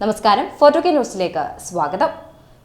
നമസ്കാരം photo K ന്യൂസിലേക്ക് സ്വാഗതം.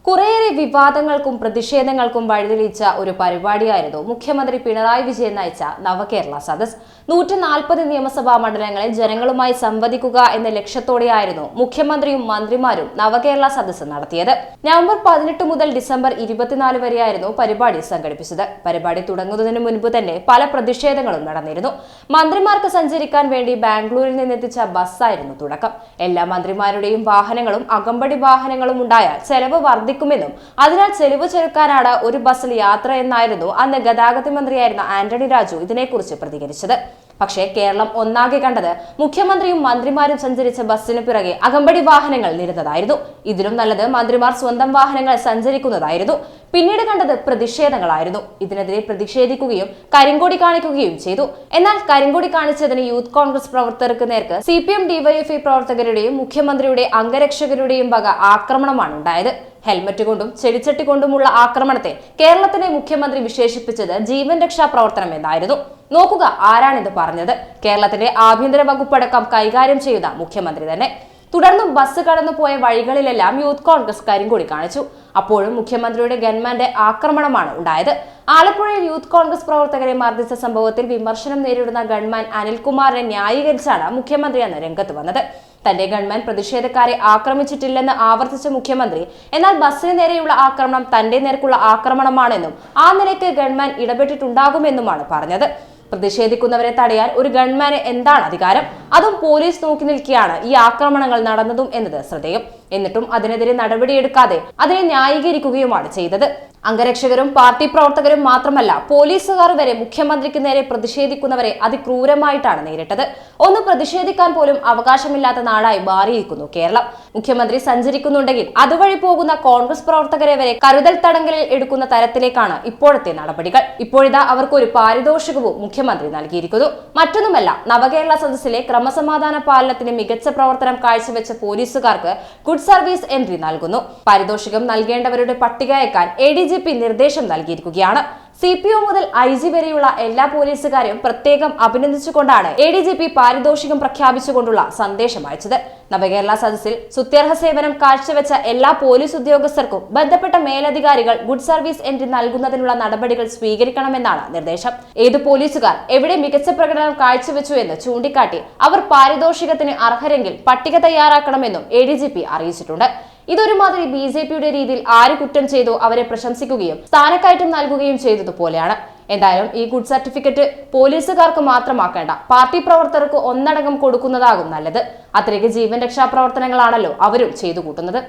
കുറേയേറെ വിവാദങ്ങൾക്കും പ്രതിഷേധങ്ങൾക്കും വഴിതെളിച്ച ഒരു പരിപാടിയായിരുന്നു മുഖ്യമന്ത്രി പിണറായി വിജയൻ നയിച്ച നവകേരള സദസ് നൂറ്റി നാൽപ്പത് നിയമസഭാ മണ്ഡലങ്ങളിൽ ജനങ്ങളുമായി സംവദിക്കുക എന്ന ലക്ഷ്യത്തോടെയായിരുന്നു മുഖ്യമന്ത്രിയും മന്ത്രിമാരും നവകേരള സദസ് നടത്തിയത്. നവംബർ പതിനെട്ട് മുതൽ ഡിസംബർ ഇരുപത്തിനാല് വരെയായിരുന്നു പരിപാടി സംഘടിപ്പിച്ചത്. പരിപാടി തുടങ്ങുന്നതിന് മുൻപ് തന്നെ പല പ്രതിഷേധങ്ങളും നടന്നിരുന്നു. മന്ത്രിമാർക്ക് സഞ്ചരിക്കാൻ വേണ്ടി ബാംഗ്ലൂരിൽ നിന്നെത്തിച്ച ബസ്സായിരുന്നു തുടക്കം. എല്ലാ മന്ത്രിമാരുടെയും വാഹനങ്ങളും അകമ്പടി വാഹനങ്ങളും ഉണ്ടായാൽ ചെലവ് വർദ്ധിക്കുമെന്നും അതിനാൽ ചെലവ് ചെറുക്കാനാണ് ഒരു ബസ്സിൽ യാത്ര എന്നായിരുന്നു അന്ന് ഗതാഗത മന്ത്രിയായിരുന്ന ആന്റണി രാജു ഇതിനെക്കുറിച്ച് പ്രതികരിച്ചത്. പക്ഷേ കേരളം ഒന്നാകെ കണ്ടത് മുഖ്യമന്ത്രിയും മന്ത്രിമാരും സഞ്ചരിച്ച ബസ്സിന് പിറകെ അകമ്പടി വാഹനങ്ങൾ നിരുന്നതായിരുന്നു. ഇതിലും നല്ലത് മന്ത്രിമാർ സ്വന്തം വാഹനങ്ങൾ സഞ്ചരിക്കുന്നതായിരുന്നു. പിന്നീട് കണ്ടത് പ്രതിഷേധങ്ങളായിരുന്നു. ഇതിനെതിരെ പ്രതിഷേധിക്കുകയും കരിങ്കൊടി കാണിക്കുകയും ചെയ്തു. എന്നാൽ കരിങ്കൊടി കാണിച്ചതിന് യൂത്ത് കോൺഗ്രസ് പ്രവർത്തകർക്ക് നേർക്ക് സി പി എം ഡിവൈഎഫ്ഐ പ്രവർത്തകരുടെയും മുഖ്യമന്ത്രിയുടെ അംഗരക്ഷകരുടെയും വക ആക്രമണമാണ് ഉണ്ടായത്. ഹെൽമറ്റ് കൊണ്ടും ചെടിച്ചട്ടി കൊണ്ടുമുള്ള ആക്രമണത്തെ കേരളത്തിലെ മുഖ്യമന്ത്രി വിശേഷിപ്പിച്ചത് ജീവൻ രക്ഷാ പ്രവർത്തനം എന്നായിരുന്നു. നോക്കുക ആരാണിത് പറഞ്ഞത്. കേരളത്തിന്റെ ആഭ്യന്തര വകുപ്പടക്കം കൈകാര്യം ചെയ്യുന്ന മുഖ്യമന്ത്രി തന്നെ. തുടർന്നും ബസ് കടന്നുപോയ വഴികളിലെല്ലാം യൂത്ത് കോൺഗ്രസ് കൂടി കാണിച്ചു. അപ്പോഴും മുഖ്യമന്ത്രിയുടെ ഗവൺമെന്റ് ആക്രമണമാണ് ഉണ്ടായത്. ആലപ്പുഴയിൽ യൂത്ത് കോൺഗ്രസ് പ്രവർത്തകരെ മർദ്ദിച്ച സംഭവത്തിൽ വിമർശനം നേരിടുന്ന ഗവൺമാൻ അനിൽകുമാറിനെ ന്യായീകരിച്ചാണ് മുഖ്യമന്ത്രി അന്ന് രംഗത്ത് വന്നത്. തന്റെ ഗവൺമെന്റ് പ്രതിഷേധക്കാരെ ആക്രമിച്ചിട്ടില്ലെന്ന് ആവർത്തിച്ച മുഖ്യമന്ത്രി എന്നാൽ ബസ്സിന് നേരെയുള്ള ആക്രമണം തന്റെ നേർക്കുള്ള ആക്രമണമാണെന്നും ആ നിലയ്ക്ക് ഗവൺമെന്റ് ഇടപെട്ടിട്ടുണ്ടാകുമെന്നുമാണ് പറഞ്ഞത്. പ്രതിഷേധിക്കുന്നവരെ തടയാൻ ഒരു ഗൺമാന് എന്താണ് അധികാരം? അതും പോലീസ് നോക്കി നിൽക്കുകയാണ് ഈ ആക്രമണങ്ങൾ നടന്നതും എന്നത് ശ്രദ്ധേയം. എന്നിട്ടും അതിനെതിരെ നടപടിയെടുക്കാതെ അതിനെ ന്യായീകരിക്കുകയുമാണ് ചെയ്തത്. അംഗരക്ഷകരും പാർട്ടി പ്രവർത്തകരും മാത്രമല്ല പോലീസുകാർ വരെ മുഖ്യമന്ത്രിക്ക് നേരെ പ്രതിഷേധിക്കുന്നവരെ അതിക്രൂരമായിട്ടാണ് നേരിട്ടത്. ഒന്ന് പ്രതിഷേധിക്കാൻ പോലും അവകാശമില്ലാത്ത നാടായി മാറിയിരിക്കുന്നു കേരളം. മുഖ്യമന്ത്രി സഞ്ചരിക്കുന്നുണ്ടെങ്കിൽ അതുവഴി പോകുന്ന കോൺഗ്രസ് പ്രവർത്തകരെ വരെ കരുതൽ തടങ്കലിൽ എടുക്കുന്ന തരത്തിലേക്കാണ് ഇപ്പോഴത്തെ നടപടികൾ. ഇപ്പോഴിതാ അവർക്ക് ഒരു പാരിതോഷികവും മുഖ്യമന്ത്രി നൽകിയിരിക്കുന്നു. മറ്റൊന്നുമല്ല നവകേരള സദസ്സിലെ ക്രമസമാധാന പാലനത്തിന് മികച്ച പ്രവർത്തനം കാഴ്ചവെച്ച പോലീസുകാർക്ക് ഗുഡ് സർവീസ് എൻട്രി നൽകുന്നു. പാരിതോഷികം നൽകേണ്ടവരുടെ പട്ടിക അയക്കാൻ എ ഡി ജി പി നിർദ്ദേശം നൽകിയിരിക്കുകയാണ്. സി പി ഒ മുതൽ ഐ ജി വരെയുള്ള എല്ലാ പോലീസുകാരെയും പ്രത്യേകം അഭിനന്ദിച്ചുകൊണ്ടാണ് എ ഡി ജി പി പാരിതോഷികം പ്രഖ്യാപിച്ചുകൊണ്ടുള്ള സന്ദേശം അയച്ചത്. നവകേരള സദസ്സിൽ സുത്യർഹ സേവനം കാഴ്ചവെച്ച എല്ലാ പോലീസ് ഉദ്യോഗസ്ഥർക്കും ബന്ധപ്പെട്ട മേലധികാരികൾ ഗുഡ് സർവീസ് എൻട്രി നൽകുന്നതിനുള്ള നടപടികൾ സ്വീകരിക്കണമെന്നാണ് നിർദ്ദേശം. ഏത് പോലീസുകാർ എവിടെ മികച്ച പ്രകടനം കാഴ്ചവെച്ചു എന്ന് ചൂണ്ടിക്കാട്ടി അവർ പാരിതോഷികത്തിന് അർഹരെങ്കിൽ പട്ടിക തയ്യാറാക്കണമെന്നും എ ഡി ജി പി അറിയിച്ചിട്ടുണ്ട്. ഇതൊരുമാതിരി ബി ജെ പിയുടെ രീതിയിൽ ആര് കുറ്റം ചെയ്തോ അവരെ പ്രശംസിക്കുകയും സ്ഥാനക്കയറ്റം നൽകുകയും ചെയ്തതുപോലെയാണ്. എന്തായാലും ഈ ഗുഡ് സർട്ടിഫിക്കറ്റ് പോലീസുകാർക്ക് മാത്രമാക്കേണ്ട പാർട്ടി പ്രവർത്തകർക്ക് ഒന്നടങ്കം കൊടുക്കുന്നതാകും നല്ലത്. അത്രയ്ക്ക് ജീവൻ രക്ഷാ പ്രവർത്തനങ്ങളാണല്ലോ അവരും ചെയ്തു കൂട്ടുന്നത്.